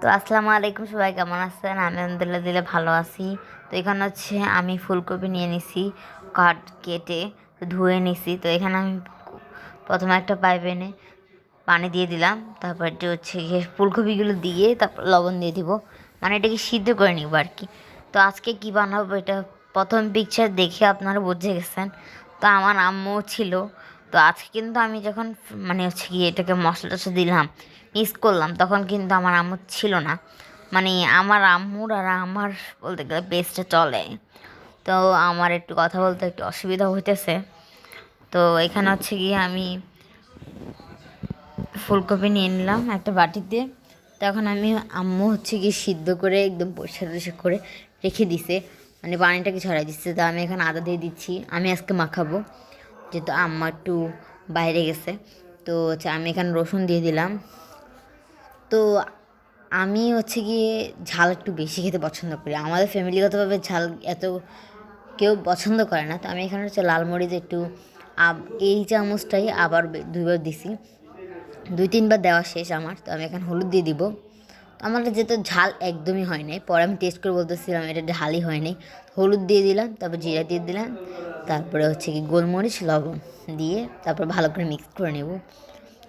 তো আসসালামু আলাইকুম সবাই, কেমন আছেন? আমি আলহামদুলিল্লাহ দিলে ভালো আছি। তো এখানে হচ্ছে আমি ফুলকপি নিয়ে নিছি কাট কেটে ধুয়ে নিছি। তো এখানে আমি প্রথমে একটা পাইপ এনে পানি দিয়ে দিলাম, তারপর যে হচ্ছে গিয়ে ফুলকপিগুলো দিয়ে তারপর লবণ দিয়ে দিব। মানে এটাকে সিদ্ধ করে নিব আর কি। তো আজকে কি বানাবো এটা প্রথম পিকচার দেখে আপনারা বুঝে গেছেন। তো আমার আম্মু ছিল তো আজকে কিন্তু আমি যখন মানে হচ্ছে গিয়ে এটাকে মশলা টশলা দিলাম মিক্স করলাম, তখন কিন্তু আমার আম্মু ছিল না। মানে আমার আম্মুর আর আমার বলতে গেলে বেস্টে চলে। তো আমার একটু কথা বলতে একটু অসুবিধা হইতেছে। তো এখানে হচ্ছে গিয়ে আমি ফুলকপি নিয়ে নিলাম একটা বাটিতে। তখন আমি আম্মু হচ্ছে গিয়ে সিদ্ধ করে একদম পরিষ্কার টরিষ্কার করে রেখে দিছে। মানে পানিটাকে ছড়াই দিচ্ছে তো আমি এখানে আদা দিয়ে দিচ্ছি। আমি আজকে মাখাবো। যেহেতু আম্মা একটু বাইরে গেছে। তো হচ্ছে আমি এখানে রসুন দিয়ে দিলাম। তো আমি হচ্ছে গিয়ে ঝাল একটু বেশি খেতে পছন্দ করি। আমাদের ফ্যামিলিগতভাবে ঝাল এত কেউ পছন্দ করে না। তো আমি এখানে হচ্ছে লাল মরিচ একটু এই চামচটাই আবার দুইবার দিছি। দুই তিনবার দেওয়া শেষ আমার। তো আমি এখন হলুদ দিয়ে দিব। তো আমার যেহেতু ঝাল একদমই হয় নাই, পরে আমি টেস্ট করে বলতেছিলাম এটা ঝালই হয়নি হলুদ দিয়ে দিলাম, তারপর জিরা দিয়ে দিলাম। তারপরে হচ্ছে কি গোলমরিচ, লবণ দিয়ে তারপর ভালো করে মিক্স করে নেব।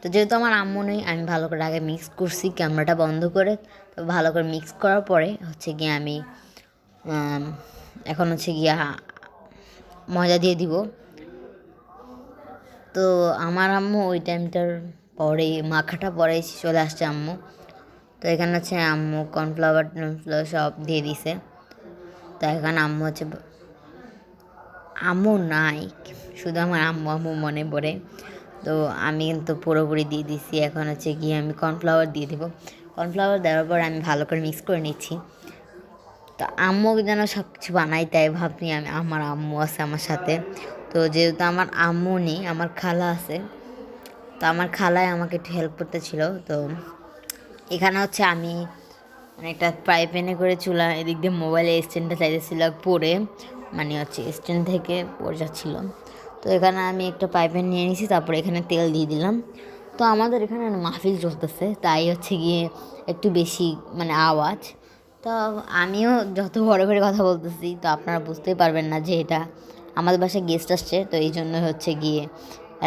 তো যেহেতু আমার আম্মু নেই, আমি ভালো করে আগে মিক্স করছি ক্যামেরাটা বন্ধ করে। তো ভালো করে মিক্স করার পরে হচ্ছে গিয়ে আমি এখন হচ্ছে গিয়া মজা দিয়ে দিব। তো আমার আম্মু ওই টাইমটার পরে, মাখাটা পরে চলে আসছে আম্মু। তো এখানে হচ্ছে আম্মু কর্নফ্লাওয়ার টর্নফ্লাওয়ার সব দিয়ে দিছে। তো এখানে আম্মু হচ্ছে আম্মু নাই, শুধু আমার আম্মু আম্মু মনে পড়ে। তো আমি কিন্তু পুরোপুরি দিয়ে দিছি, এখন হচ্ছে গিয়ে আমি কর্নফ্লাওয়ার দিয়ে দেবো। কর্নফ্লাওয়ার দেওয়ার পর আমি ভালো করে মিক্স করে নিচ্ছি। তো আম্মু যেন সব কিছু বানাই তাই ভাবনি আমি, আমার আম্মু আছে আমার সাথে। তো যেহেতু আমার আম্মু নেই, আমার খালা আছে, তো আমার খালায় আমাকে একটু হেল্প করতেছিল। তো এখানে হচ্ছে আমি একটা পাইপ এনে করে চুলা এদিক দিয়ে মোবাইলে স্ট্যান্ডটা চাইতেছিল পরে মানে হচ্ছে স্ট্যান্ড থেকে পড়ে যাচ্ছিল। তো এখানে আমি একটা পাইপে নিয়ে নিয়েছি তারপরে এখানে তেল দিয়ে দিলাম। তো আমাদের এখানে মাহফিল চলতেছে, তাই হচ্ছে গিয়ে একটু বেশি মানে আওয়াজ। তো আমিও যত বড় করে কথা বলতেছি, তো আপনারা বুঝতেই পারবেন না যে এটা আমাদের বাসায় গেস্ট আসছে, তো এই জন্য হচ্ছে গিয়ে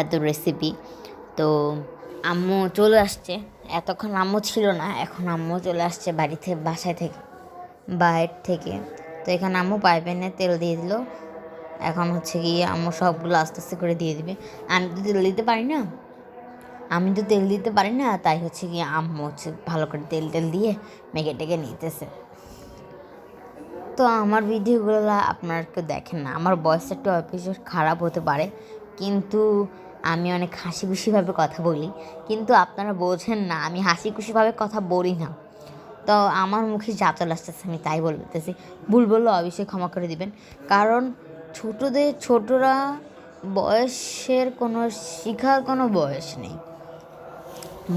এত রেসিপি তো আম্মু চলে আসছে। এতক্ষণ আম্মু ছিল না, এখন আম্মু চলে আসছে বাড়ি থেকে বাসায় থেকে, বাইরে থেকে। তো এখানে আম্মু পাইপ এনে তেল দিয়ে দিল। এখন হচ্ছে গিয়ে আম্মু সবগুলো আস্তে আস্তে করে দিয়ে দিবে। আমি তো তেল দিতে পারি না। আমি তো তেল দিতে পারি না, তাই হচ্ছে গিয়ে আম্মু হচ্ছে ভালো করে তেল টেল দিয়ে মেঘে টেকে নিতেছে। তো আমার ভিডিওগুলো আপনারা কেউ দেখেন না। আমার বয়সটা একটু অফিসের খারাপ হতে পারে। কিন্তু আমি অনেক হাসি খুশিভাবে কথা বলি, কিন্তু আপনারা বোঝেন না, আমি হাসি খুশিভাবে কথা বলি না। তো আমার মুখে যা চলে আসতেছে আমি তাই বলতেছি ভুল বললে অবশ্যই ক্ষমা করে দিবেন। কারণ ছোটদের, ছোটরা বয়সের কোনো, শিখার কোনো বয়স নেই।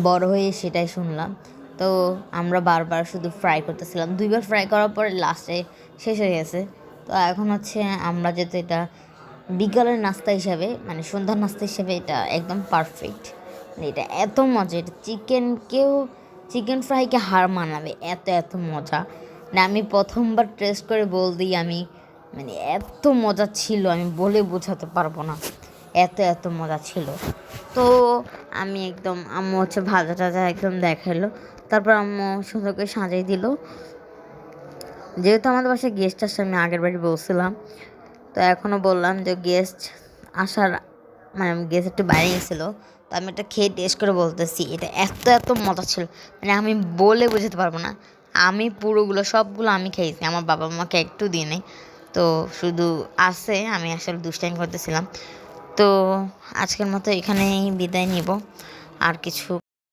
বড় হয়ে সেটাই শুনলাম। তো আমরা বারবার শুধু ফ্রাই করতেছিলাম। দুইবার ফ্রাই করার পরে লাস্টে শেষ হয়ে গেছে। তো এখন হচ্ছে আমরা যেহেতু এটা বিকালের নাস্তা হিসাবে মানে সন্ধ্যার নাস্তা হিসাবে এটা একদম পারফেক্ট মানে এটা এত মজা, এটা চিকেনকেও চিকেন ফ্রাইকে হার মানাবে, এত এত মজা। মানে আমি প্রথমবার টেস্ট করে বল দিই আমি মানে এত মজা ছিল, আমি বলে বোঝাতে পারব না। এত এত মজা ছিল। তো আমি একদম, আম্মু হচ্ছে ভাজা টাজা একদম দেখাল তারপর আম্মু সুন্দর করে সাজাই দিল। যেহেতু আমাদের বাসায় গেস্ট আসছে আমি আগের বাড়ি বলছিলাম। তো এখনও বললাম যে গেস্ট আসার মানে গেস্ট একটু বাইরে গেছিল, তো আমি এটা খেয়ে টেস্ট করে বলতেছি, এটা এত এত মজা ছিল মানে আমি বলে বোঝাতে পারব না, আমি পুরোগুলো সবগুলো আমি খেয়েছি, আমার বাবা মাকে একটু দিয়ে নেই, তো শুধু আছে, আমি আসলে দুষ্টাইম করতেছিলাম, তো আজকের মতো এখানেই বিদায় নিব, আর কিছু